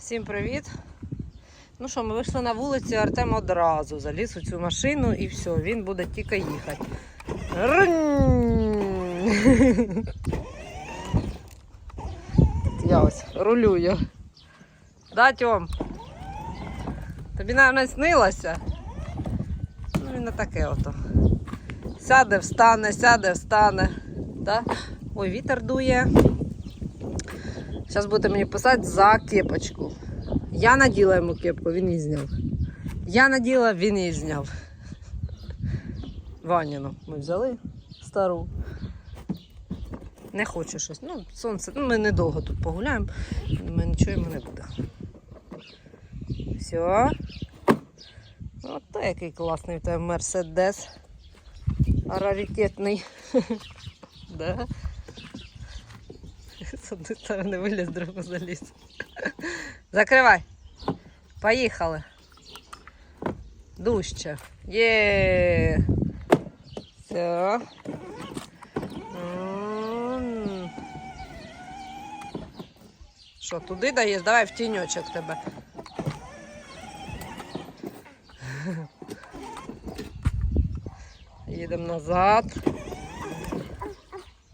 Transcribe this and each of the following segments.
Всім привіт! Ну що, ми вийшли на вулицю, Артем одразу заліз у цю машину і все, він буде тільки їхати. Я ось рулюю. Да, Тьом? Тобі, мабуть, снилося? Ну, він не таке ото. Сяде, встане, сяде, встане. Да? Ой, вітер дує. Зараз буде мені писати за кепочку. Я наділа йому кепку, він її зняв. Я наділа, він її зняв. Ваніну ми взяли стару. Не хоче щось. Ну, сонце, ну ми недовго тут погуляємо, ми нічого йому не буде. Все. От який класний в тебе мерседес. Раритетний. Да? З одної сторони виліз, з другої заліз. Закривай. Поїхали. Дужче. Є. Все. Що, туди даєш? Давай в тіньочок тебе. Їдемо назад.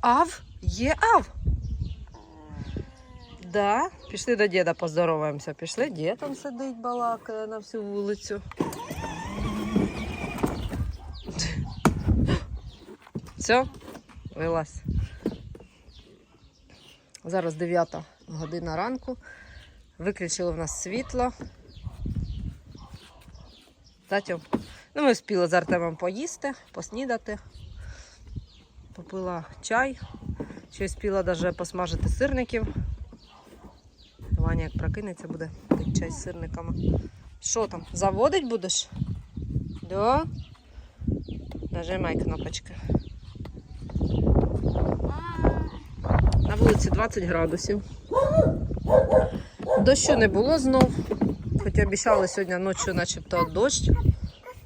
Ав? Є ав? Да. Пішли до діда поздороваємося. Пішли, дід там сидить, балакає на всю вулицю. Все, вилазь. Зараз 9 година ранку. Виключили в нас світло. Татю. Ну, ми встигли з Артемом поїсти, поснідати. Попила чай. Ще встигла навіть посмажити сирників. Ваня як прокинеться, буде пити чай з сирниками. Що там, заводить будеш? Да? Нажимай кнопочки. На вулиці 20 градусів. Дощу не було знов. Хоча обіцяли сьогодні ночі начебто дощ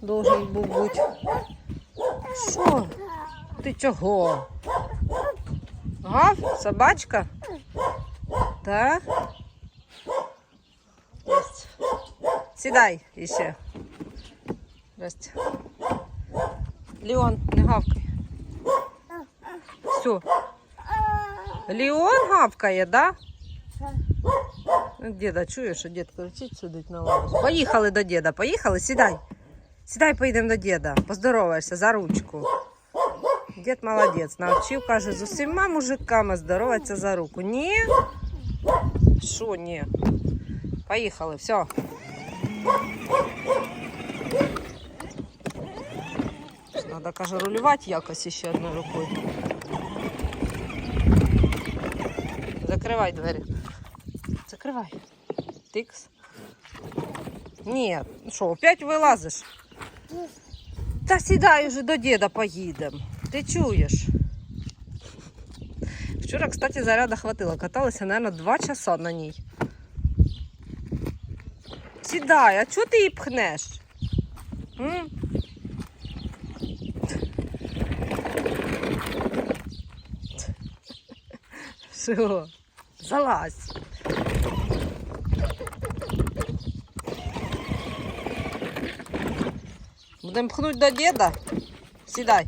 должен був бути. Що? Ти чого? Гав? Собачка? Так? Сідай іще. Здрасте. Леон, не гавкай. Все. Леон гавкає, да? Діда, чуєш, дід кричить, сидить на лаві. Поїхали до діда, поїхали, сідай. Сідай, поїдемо до діда. Поздороваєшся за ручку. Дід молодець, навчив, каже, з усіма мужиками здороваться за руку. Ні? Що ні? Поїхали, все. Надо, каже, рулювати якось ще одною рукою. Закривай двері. Закривай. Тикс. Ні, ну що, опять вилазиш? Та сідай уже до діда поїдемо. Ти чуєш? Вчора, кстати, заряда хватило. Каталися, мабуть, два часа на ній. Сідай, а чого ти її пхнеш? М? Що? Залазь. Будемо пхнуть до діда? Сідай.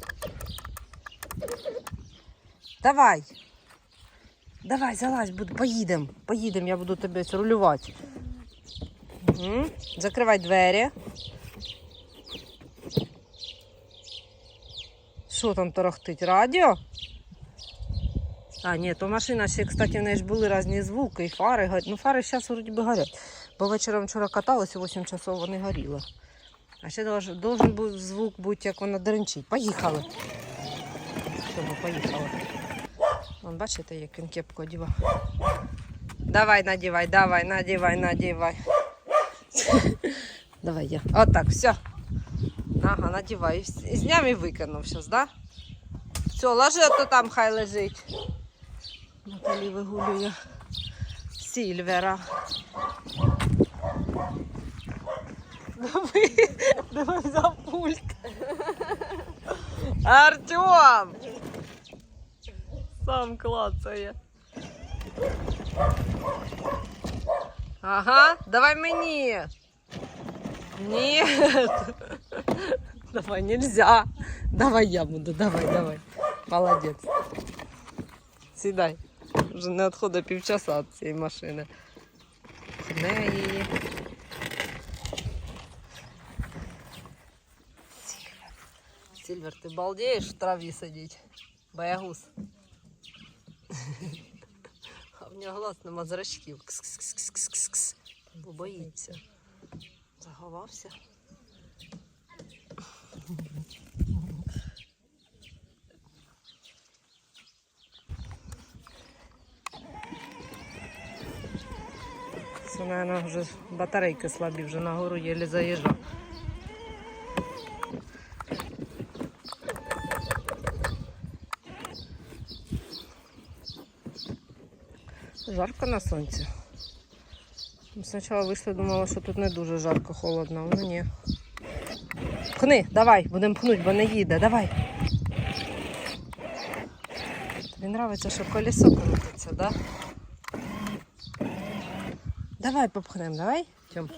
Давай. Давай, залазь, поїдемо. Поїдемо, я буду тебе рулювати. Угу. Закривай двері. Що там торохтить? Радіо? А, ні, то машина ще, кстати, в неї ж були різні звуки і фари. горять. Ну, фари зараз вроді би горять. Бо вечором вчора каталися, 8 часов вони горіли. А ще должен, був звук бути, як вона деренчить. Поїхали. Все, ми поїхали. Вон, бачите, як він кепку одівав. Давай, надівай, давай, надівай, надівай. Давай я. Отак, все. Ага, надівай. Зняв і викинув зараз, да? Все, ложи, а то там хай лежить. Наталі вигулює Сільвера. Давай, давай взяв пульт. Артем! Сам клацає. Ага, давай мені. Ні. Давай, нельзя. Давай я буду, давай, давай. Молодець. Сідай. Вже не відходить півчаса від цієї машини. Не її. Сильвер. Сильвер, ти балдеєш в траві сидіть? Боягуз. В нього глаз нема зрачків. Кс-кс-кс-кс-кс-кс. Бо боїться. Заховався. Це, мабуть, вже батарейки слабі, вже на гору єлі заїжджав. Жарко на сонці. Спочатку вийшла, думала, що тут не дуже жарко, холодно, ну ні. Пхни, давай, будемо пхнути, бо не їде, давай. Тобі подобається, що колесо крутиться, да? Давай попхнем, давай. Тьом.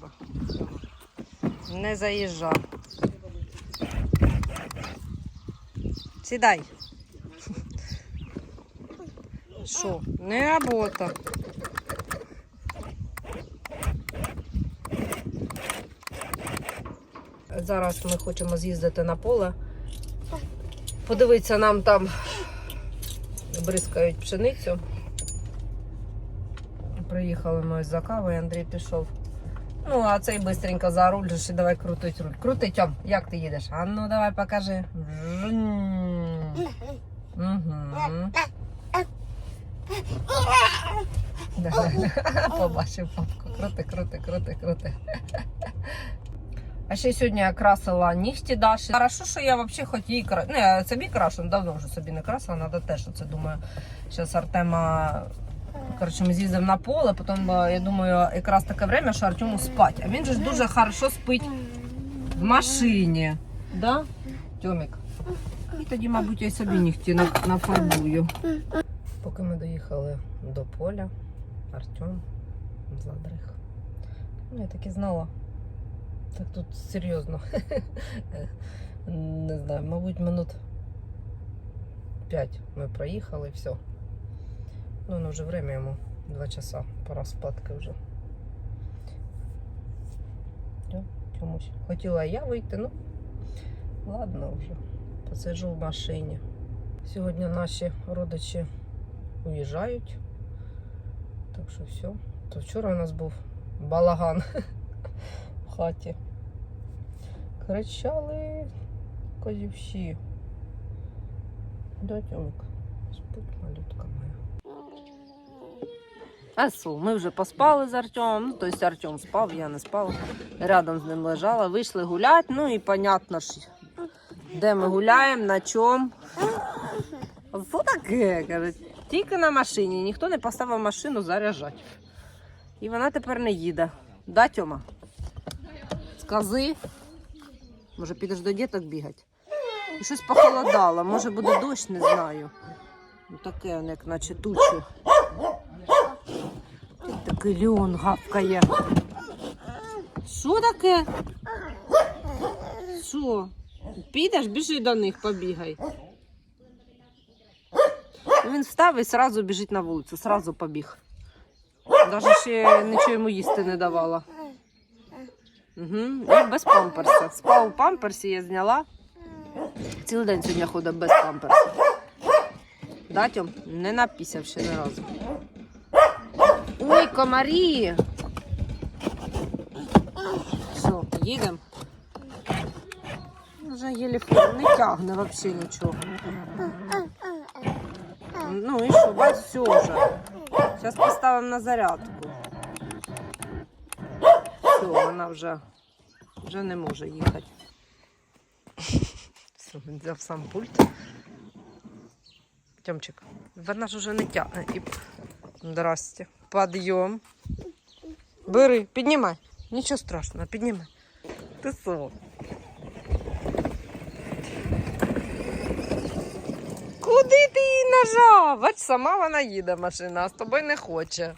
Бач, не заїжджав. Сідай. Що? Не робота. Зараз ми хочемо з'їздити на поле. Подивитися, нам там бризкають пшеницю. Приїхали ми за кавою, Андрій пішов. Ну, а цей бистренько за руль, ще давай крутить руль. Крути, Тьом, як ти їдеш? А ну давай покажи. Побачив папку. Крути, крути, крути, крути. А ще сьогодні я красила нігті Даші. Хорошо, що я взагалі хоч її кра... Ну, я собі крашу, давно вже собі не красила, треба теж оце думаю. Зараз Артема Коротше, ми з'їздимо на поле, потім е, я думаю, якраз таке время, що Артему спать. А він же ж дуже хорошо спить в машині. Да? Тьомік. І тоді, мабуть, я собі нігті на- нафарбую. Поки ми доїхали до поля, Артем задрих. Ну, я так і знала. Так тут серйозно. Не знаю, мабуть, минут 5 ми проїхали і все. Ну, ну вже время йому 2 часа, пора спадки вже. Чомусь. Хотіла я вийти, ну ладно вже. Посиджу в машині. Сьогодні наші родичі уїжджають. Так що все. То вчора у нас був балаган в хаті. Кричали козівші. Да, Тьомик, спить малютка моя. Асу, ми вже поспали з Артемом. Ну, тобто Артем спав, я не спала. Рядом з ним лежала, вийшли гуляти. Ну і понятно ж, де ми гуляємо, на чому. Що таке? Каже, тільки на машині. Ніхто не поставив машину заряджати. І вона тепер не їде. Да, Тьома? Скази. Може, підеш до діток бігати? Щось похолодало. Може буде дощ, не знаю. Таке, як наче тучу. Тут такий льон гавкає. Що таке? Що? Підеш, біжи до них, побігай. Він встав і одразу біжить на вулицю, одразу побіг. Навіть ще нічого йому їсти не давала. Угу. І без памперса. Спав у памперсі, я зняла. Цілий день сьогодні ходить без памперса. Да, Тьом? Не напісяв ще ні разу. Ой, комарі! Що, їдемо? Вже єлі фон не тягне взагалі нічого. Ну і що, бач, все вже. Зараз поставимо на зарядку. Все, вона вже Вже не може їхати. Все, він взяв сам пульт. Тьомчик, вона ж уже не тягне. Здрасте. Підйом. Бери, піднімай. Нічого страшного, піднімай. Ти що? Куди ти її нажав? Бач, сама вона їде машина, а з тобою не хоче.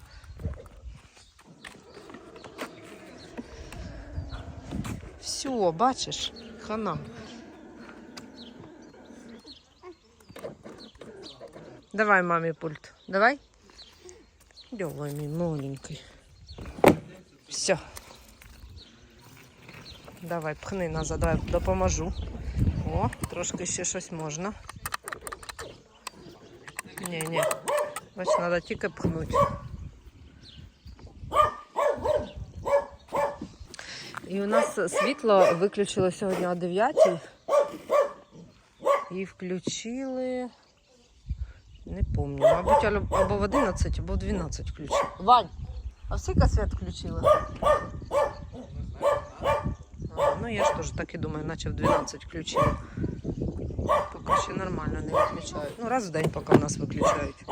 Все, бачиш, хана. Давай мамі пульт. Давай. Давай, мій. Все. Давай, пхни назад, давай допоможу. О, трошки ще щось можна. Ні, ні. Бач, треба тільки пхнути. І у нас світло виключили сьогодні о 9 і включили. Не пам'ятаю, мабуть, або- або в 11, або в 12 включили. Вань, а скільки світ включили? А, ну я ж теж так і думаю, наче в 12 включили. Поки ще нормально не виключають. Ну, раз в день поки в нас виключають.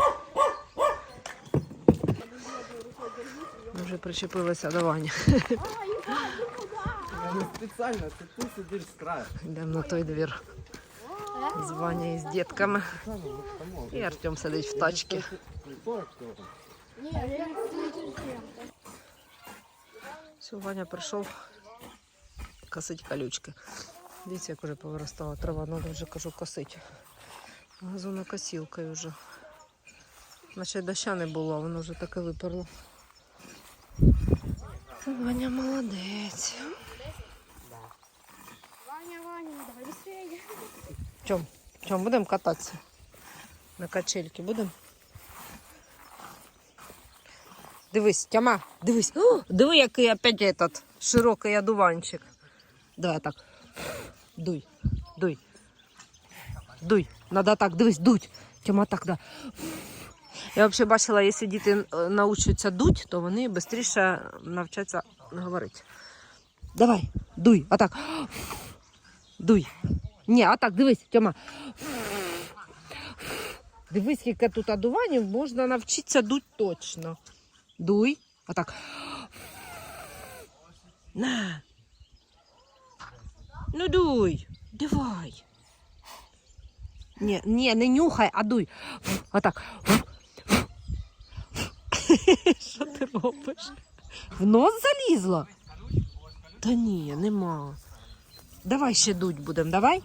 Ми вже причепилися до Вані. Не спеціально, це ти сидиш з краю. Йдемо на той двір. З Ванею і з дітками. І Артем сидить в тачці. 40 того. Все, Ваня прийшов косить колючки. Дивіться, як вже повиростала трава, треба вже кажу косити. Газонокосілкою вже. Наче доща не було, воно вже таке виперло. Ваня молодець. Ваня, Ваня, давай быстрее. Чом? Чом, будемо кататися? На качельки будемо? Дивись, Тяма, дивись. О, диви, який опять этот широкий одуванчик. Давай так. Дуй, дуй. Дуй. Надо так, дивись, дуть. Тьома так, да. Я взагалі бачила, якщо діти е, навчаться дуть, то вони швидше навчаться говорити. Давай, дуй, а так. Дуй. Ні, а так, дивись, Тьома. Дивись, скільки тут одуванів, можна навчитися дуть точно. Дуй. А так. На. Ну дуй. Давай. Ні, ні, не нюхай, а дуй. А так. Що ти робиш? В нос залізла? Та ні, нема. Давай ще дуть будемо, давай.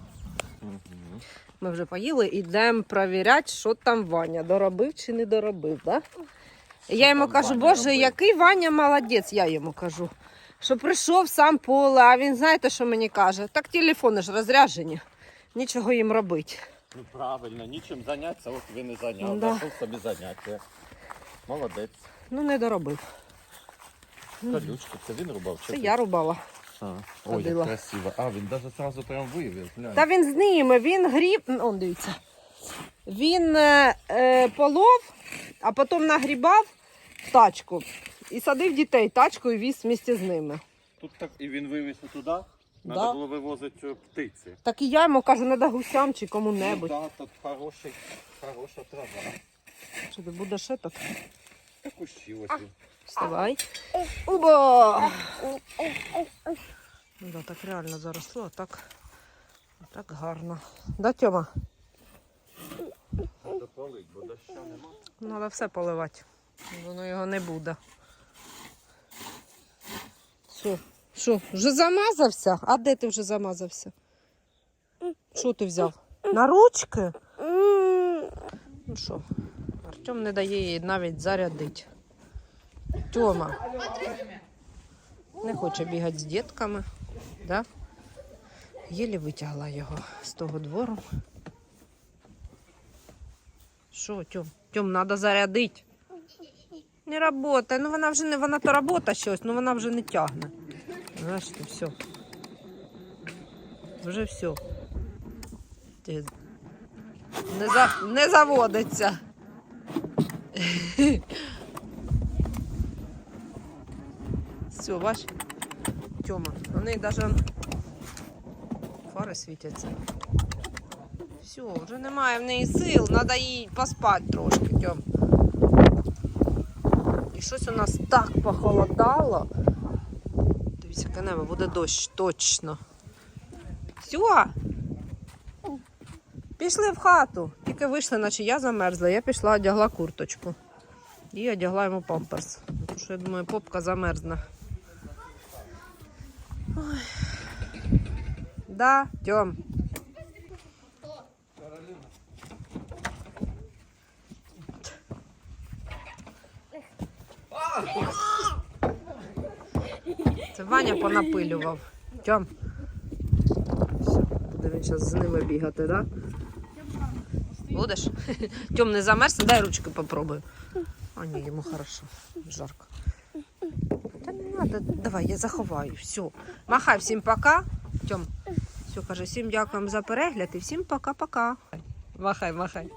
Ми вже поїли, йдемо перевіряти, що там Ваня доробив чи не доробив. Да? Я йому кажу, Ваня боже, робив?» який Ваня молодець, я йому кажу. Що прийшов сам поле, а він знаєте, що мені каже? Так телефони ж розряджені, нічого їм робити. Ну правильно, нічим зайнятися, от він і зайняв. Да. Знайшов собі заняття. Молодець. Ну, не доробив. Колючки, це він рубав? чи Це ти? я рубала. Ой, ходила. як красиво. А, він навіть одразу прям глянь. Та він з ними, він гріб. Он дивіться. Він е, е, полов, а потім нагрібав в тачку і садив дітей тачку і віз вместе з ними. Тут так і він вивіз туди. Да. Треба було вивозити птиці. Так і я йому кажу, треба гусям чи кому-небудь. Ну, да, тут хороший, хороша трава. Що ти будеш этот? Так ущилось він. Вставай. Оба! Ну да, так реально заросло, а так, а так гарно. Да, Тьома? Треба полить, бо доща нема. Треба все поливати. Воно його не буде. Що? Що, вже замазався? А де ти вже замазався? Що ти взяв? На ручки? Ну що, Артем не дає їй навіть зарядити. Тьома. Не хоче бігати з дітками. Да? Єлі витягла його з того двору. Що, Тьом? Тьом, треба зарядити. Не работає. Ну вона вже не вона то робота щось, ну вона вже не тягне. Бачите, все. Вже все. Ти... Не, за... не заводиться. Все, бач. Тьома. Вони навіть фари світяться. Все, вже немає в неї сил, треба їй поспати трошки, Тьом. І щось у нас так похолодало. Дивіться, яке небо, буде дощ, точно. Все. Пішли в хату. Тільки вийшли, наче я замерзла. Я пішла, одягла курточку. І одягла йому памперс. Тому що я думаю, попка замерзне. Ой. Да, Тьом. Це Ваня понапилював. Тьом. Все, буде він зараз з ними бігати, так? Да? Будеш? Тьом не замерз, дай ручки попробую. А ні, йому хорошо. Жарко. Треба, давай, я заховаю. Все. Махай всім пока. Тьом. Все, каже, всім дякуємо за перегляд і всім пока-пока. Махай, махай.